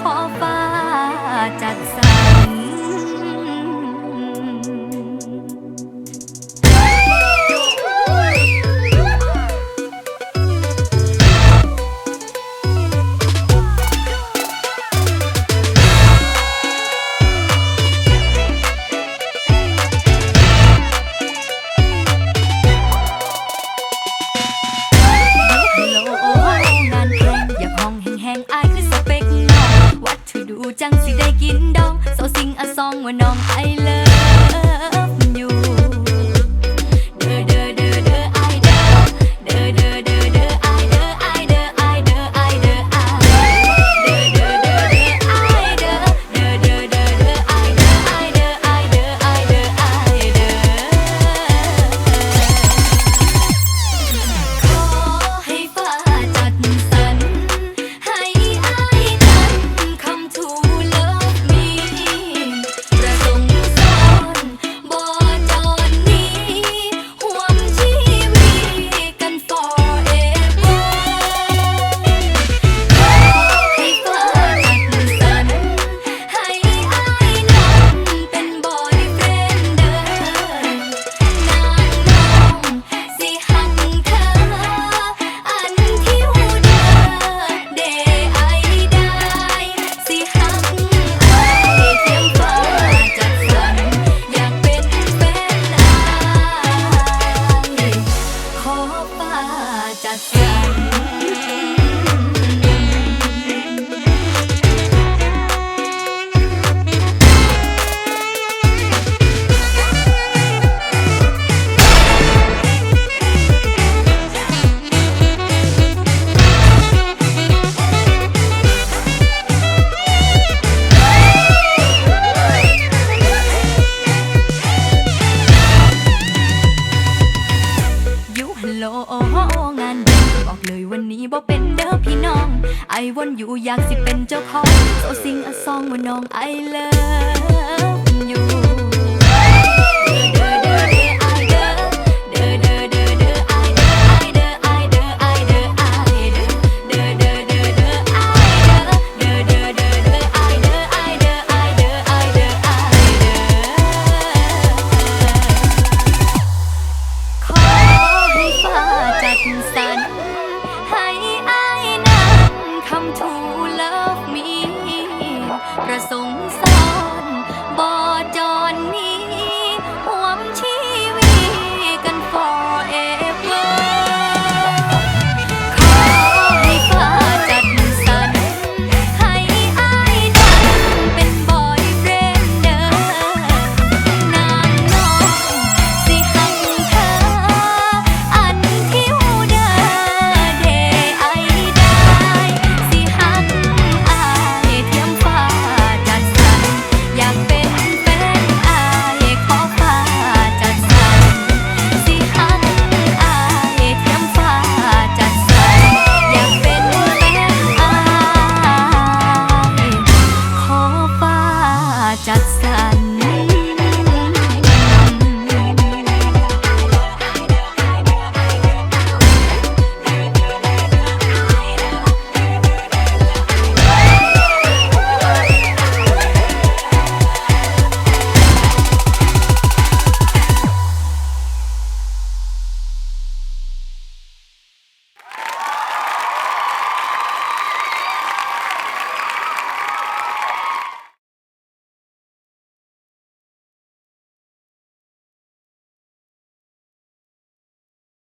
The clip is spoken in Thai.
ขอฟ้าจัดสรร จังสิได้กินดองเโซสิงอะซองว่าน้องไอเลิฟ เด้อพี่น้อง ไอวนอยู่อยากสิเป็นเจ้าของโซซิงอซองว่าน้องไอเลิฟอยู่ saan